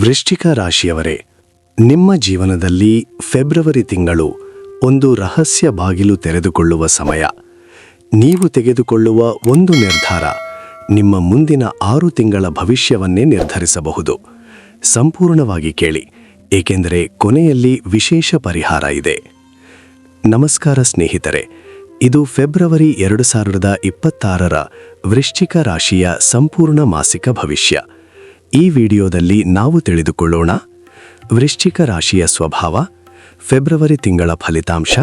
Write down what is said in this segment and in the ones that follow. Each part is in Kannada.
ವೃಶ್ಚಿಕ ರಾಶಿಯವರೇ, ನಿಮ್ಮ ಜೀವನದಲ್ಲಿ ಫೆಬ್ರವರಿ ತಿಂಗಳು ಒಂದು ರಹಸ್ಯ ಬಾಗಿಲು ತೆರೆದುಕೊಳ್ಳುವ ಸಮಯ. ನೀವು ತೆಗೆದುಕೊಳ್ಳುವ ಒಂದು ನಿರ್ಧಾರ ನಿಮ್ಮ ಮುಂದಿನ ಆರು ತಿಂಗಳ ಭವಿಷ್ಯವನ್ನೇ ನಿರ್ಧರಿಸಬಹುದು. ಸಂಪೂರ್ಣವಾಗಿ ಕೇಳಿ, ಏಕೆಂದರೆ ಕೊನೆಯಲ್ಲಿ ವಿಶೇಷ ಪರಿಹಾರ ಇದೆ. ನಮಸ್ಕಾರ ಸ್ನೇಹಿತರೆ, ಇದು ಫೆಬ್ರವರಿ ಎರಡು ಸಾವಿರದ ಇಪ್ಪತ್ತಾರರ ವೃಶ್ಚಿಕ ರಾಶಿಯ ಸಂಪೂರ್ಣ ಮಾಸಿಕ ಭವಿಷ್ಯ. ಈ ವಿಡಿಯೋದಲ್ಲಿ ನಾವು ತಿಳಿದುಕೊಳ್ಳೋಣ ವೃಶ್ಚಿಕ ರಾಶಿಯ ಸ್ವಭಾವ, ಫೆಬ್ರವರಿ ತಿಂಗಳ ಫಲಿತಾಂಶ,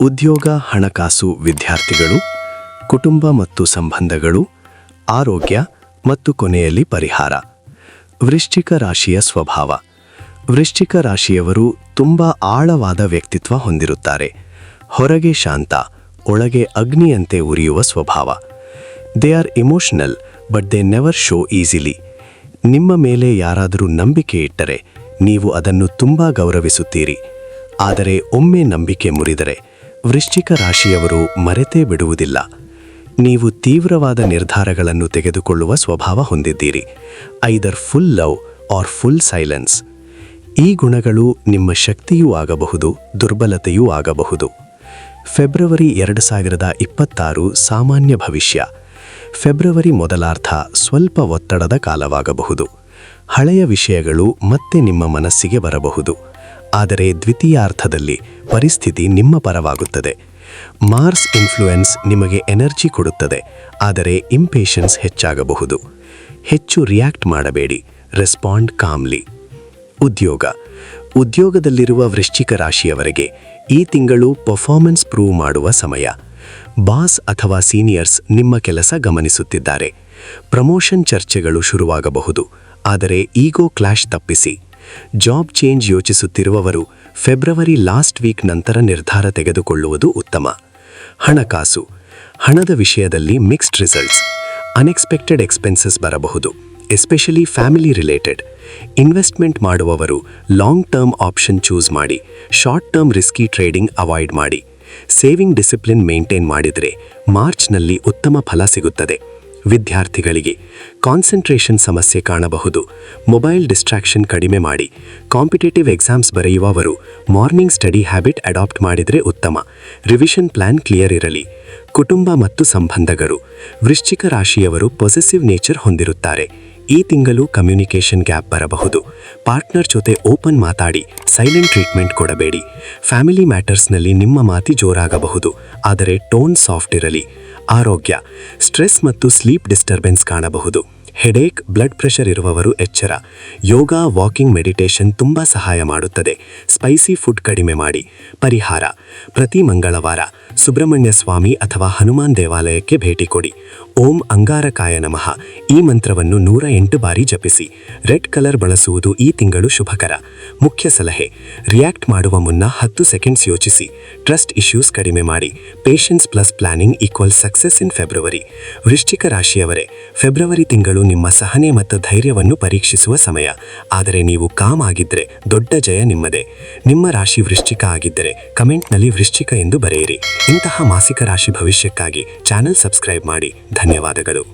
ಉದ್ಯೋಗ ಹಣಕಾಸು ವಿದ್ಯಾರ್ಥಿಗಳು, ಕುಟುಂಬ ಮತ್ತು ಸಂಬಂಧಗಳು, ಆರೋಗ್ಯ ಮತ್ತು ಕೊನೆಯಲ್ಲಿ ಪರಿಹಾರ. ವೃಶ್ಚಿಕ ರಾಶಿಯ ಸ್ವಭಾವ. ವೃಶ್ಚಿಕ ರಾಶಿಯವರು ತುಂಬ ಆಳವಾದ ವ್ಯಕ್ತಿತ್ವ ಹೊಂದಿರುತ್ತಾರೆ. ಹೊರಗೆ ಶಾಂತ, ಒಳಗೆ ಅಗ್ನಿಯಂತೆ ಉರಿಯುವ ಸ್ವಭಾವ. They are emotional but they never show easily ನಿಮ್ಮ ಮೇಲೆ ಯಾರಾದರೂ ನಂಬಿಕೆ ಇಟ್ಟರೆ ನೀವು ಅದನ್ನು ತುಂಬ ಗೌರವಿಸುತ್ತೀರಿ. ಆದರೆ ಒಮ್ಮೆ ನಂಬಿಕೆ ಮುರಿದರೆ ವೃಶ್ಚಿಕ ರಾಶಿಯವರು ಮರೆತೇ ಬಿಡುವುದಿಲ್ಲ. ನೀವು ತೀವ್ರವಾದ ನಿರ್ಧಾರಗಳನ್ನು ತೆಗೆದುಕೊಳ್ಳುವ ಸ್ವಭಾವ ಹೊಂದಿದ್ದೀರಿ. Either full love or full silence ಈ ಗುಣಗಳು ನಿಮ್ಮ ಶಕ್ತಿಯೂ ಆಗಬಹುದು, ದುರ್ಬಲತೆಯೂ ಆಗಬಹುದು. ಫೆಬ್ರವರಿ ಎರಡು ಸಾವಿರದ ಇಪ್ಪತ್ತಾರು ಸಾಮಾನ್ಯ ಭವಿಷ್ಯ. ಫೆಬ್ರವರಿ ಮೊದಲಾರ್ಧ ಸ್ವಲ್ಪ ಒತ್ತಡದ ಕಾಲವಾಗಬಹುದು. ಹಳೆಯ ವಿಷಯಗಳು ಮತ್ತೆ ನಿಮ್ಮ ಮನಸ್ಸಿಗೆ ಬರಬಹುದು. ಆದರೆ ದ್ವಿತೀಯಾರ್ಥದಲ್ಲಿ ಪರಿಸ್ಥಿತಿ ನಿಮ್ಮ ಪರವಾಗುತ್ತದೆ. ಮಾರ್ಸ್ ಇನ್ಫ್ಲೂಯೆನ್ಸ್ ನಿಮಗೆ ಎನರ್ಜಿ ಕೊಡುತ್ತದೆ, ಆದರೆ ಇಂಪೇಷನ್ಸ್ ಹೆಚ್ಚಾಗಬಹುದು. ಹೆಚ್ಚು ರಿಯಾಕ್ಟ್ ಮಾಡಬೇಡಿ, ರೆಸ್ಪಾಂಡ್ ಕಾಮ್ಲಿ. ಉದ್ಯೋಗ. ಉದ್ಯೋಗದಲ್ಲಿರುವ ವೃಶ್ಚಿಕ ರಾಶಿಯವರೆಗೆ ಈ ತಿಂಗಳು ಪರ್ಫಾರ್ಮೆನ್ಸ್ ಪ್ರೂವ್ ಮಾಡುವ ಸಮಯ. ಬಾಸ್ ಅಥವಾ ಸೀನಿಯರ್ಸ್ ನಿಮ್ಮ ಕೆಲಸ ಗಮನಿಸುತ್ತಿದ್ದಾರೆ. ಪ್ರಮೋಷನ್ ಚರ್ಚೆಗಳು ಶುರುವಾಗಬಹುದು. ಆದರೆ ಈಗೋ ಕ್ಲಾಶ್ ತಪ್ಪಿಸಿ. ಜಾಬ್ ಚೇಂಜ್ ಯೋಚಿಸುತ್ತಿರುವವರು ಫೆಬ್ರವರಿ ಲಾಸ್ಟ್ ವೀಕ್ ನಂತರ ನಿರ್ಧಾರ ತೆಗೆದುಕೊಳ್ಳುವುದು ಉತ್ತಮ. ಹಣಕಾಸು. ಹಣದ ವಿಷಯದಲ್ಲಿ ಮಿಕ್ಸ್ಡ್ ರಿಸಲ್ಟ್ಸ್. ಅನ್ಎಕ್ಸ್ಪೆಕ್ಟೆಡ್ ಎಕ್ಸ್ಪೆನ್ಸಸ್ ಬರಬಹುದು. Especially family related. ಇನ್ವೆಸ್ಟ್ಮೆಂಟ್ ಮಾಡುವವರು ಲಾಂಗ್ ಟರ್ಮ್ ಆಪ್ಷನ್ ಚೂಸ್ ಮಾಡಿ, short term risky trading avoid ಮಾಡಿ. ಸೇವಿಂಗ್ ಡಿಸಿಪ್ಲಿನ್ ಮೇಂಟೈನ್ ಮಾಡಿದರೆ ಮಾರ್ಚ್ನಲ್ಲಿ ಉತ್ತಮ ಫಲ ಸಿಗುತ್ತದೆ. ವಿದ್ಯಾರ್ಥಿಗಳಿಗೆ ಕಾನ್ಸಂಟ್ರೇಷನ್ ಸಮಸ್ಯೆ ಕಾಣಬಹುದು. ಮೊಬೈಲ್ ಡಿಸ್ಟ್ರಾಕ್ಷನ್ ಕಡಿಮೆ ಮಾಡಿ. ಕಾಂಪಿಟೇಟಿವ್ ಎಕ್ಸಾಮ್ಸ್ ಬರೆಯುವವರು ಮಾರ್ನಿಂಗ್ ಸ್ಟಡಿ ಹ್ಯಾಬಿಟ್ ಅಡಾಪ್ಟ್ ಮಾಡಿದರೆ ಉತ್ತಮ. ರಿವಿಷನ್ ಪ್ಲಾನ್ ಕ್ಲಿಯರ್ ಇರಲಿ. ಕುಟುಂಬ ಮತ್ತು ಸಂಬಂಧಗಳು ವೃಶ್ಚಿಕ ರಾಶಿಯವರು ಪೊಸೆಸಿವ್ ನೇಚರ್ ಹೊಂದಿರುತ್ತಾರೆ. ಈ ತಿಂಗಳು ಕಮ್ಯುನಿಕೇಷನ್ ಗ್ಯಾಪ್ ಬರಬಹುದು. ಪಾರ್ಟ್ನರ್ ಜೊತೆ ಓಪನ್ ಮಾತಾಡಿ ಸೈಲೆಂಟ್ ಟ್ರೀಟ್ಮೆಂಟ್ ಕೊಡಬೇಡಿ. ಫ್ಯಾಮಿಲಿ ಮ್ಯಾಟರ್ಸ್ನಲ್ಲಿ ನಿಮ್ಮ ಮಾತಿ ಜೋರಾಗಬಹುದು. ಆದರೆ ಟೋನ್ ಸಾಫ್ಟ್ ಇರಲಿ. ಆರೋಗ್ಯ, ಸ್ಟ್ರೆಸ್ ಮತ್ತು ಸ್ಲೀಪ್ ಡಿಸ್ಟರ್ಬೆನ್ಸ್ ಕಾಣಬಹುದು. ಹೆಡೇಕ್, ಬ್ಲಡ್ ಪ್ರೆಷರ್ ಇರುವವರು ಎಚ್ಚರ. ಯೋಗ, ವಾಕಿಂಗ್, ಮೆಡಿಟೇಷನ್ ತುಂಬ ಸಹಾಯ ಮಾಡುತ್ತದೆ. ಸ್ಪೈಸಿ ಫುಡ್ ಕಡಿಮೆ ಮಾಡಿ. ಪರಿಹಾರ. ಪ್ರತಿ ಮಂಗಳವಾರ ಸುಬ್ರಹ್ಮಣ್ಯ ಸ್ವಾಮಿ ಅಥವಾ ಹನುಮಾನ್ ದೇವಾಲಯಕ್ಕೆ ಭೇಟಿ ಕೊಡಿ. ಓಂ ಅಂಗಾರಕಾಯ ನಮಃ. ಈ ಮಂತ್ರವನ್ನು ನೂರ ಎಂಟು ಬಾರಿ ಜಪಿಸಿ. ರೆಡ್ ಕಲರ್ ಬಳಸುವುದು ಈ ತಿಂಗಳು ಶುಭಕರ. ಮುಖ್ಯ ಸಲಹೆ. ರಿಯಾಕ್ಟ್ ಮಾಡುವ ಮುನ್ನ ಹತ್ತು ಸೆಕೆಂಡ್ಸ್ ಯೋಚಿಸಿ. ಟ್ರಸ್ಟ್ ಇಶ್ಯೂಸ್ ಕಡಿಮೆ ಮಾಡಿ. Patience plus planning equal success in February ವೃಶ್ಚಿಕ ರಾಶಿಯವರೇ ಫೆಬ್ರವರಿ ತಿಂಗಳು ನಿಮ್ಮ ಸಹನೆ ಮತ್ತು ಧೈರ್ಯವನ್ನು ಪರೀಕ್ಷಿಸುವ ಸಮಯ. ಆದರೆ ನೀವು ಕಾಮ್ ಆಗಿದ್ದರೆ ದೊಡ್ಡ ಜಯ ನಿಮ್ಮದೇ. ನಿಮ್ಮ ರಾಶಿ ವೃಶ್ಚಿಕ ಆಗಿದ್ದರೆ ಕಮೆಂಟ್ನಲ್ಲಿ ವೃಶ್ಚಿಕ ಎಂದು ಬರೆಯಿರಿ. ಇಂತಹ ಮಾಸಿಕ ರಾಶಿ ಭವಿಷ್ಯಕ್ಕಾಗಿ ಚಾನೆಲ್ ಸಬ್ಸ್ಕ್ರೈಬ್ ಮಾಡಿ. ಧನ್ಯವಾದಗಳು.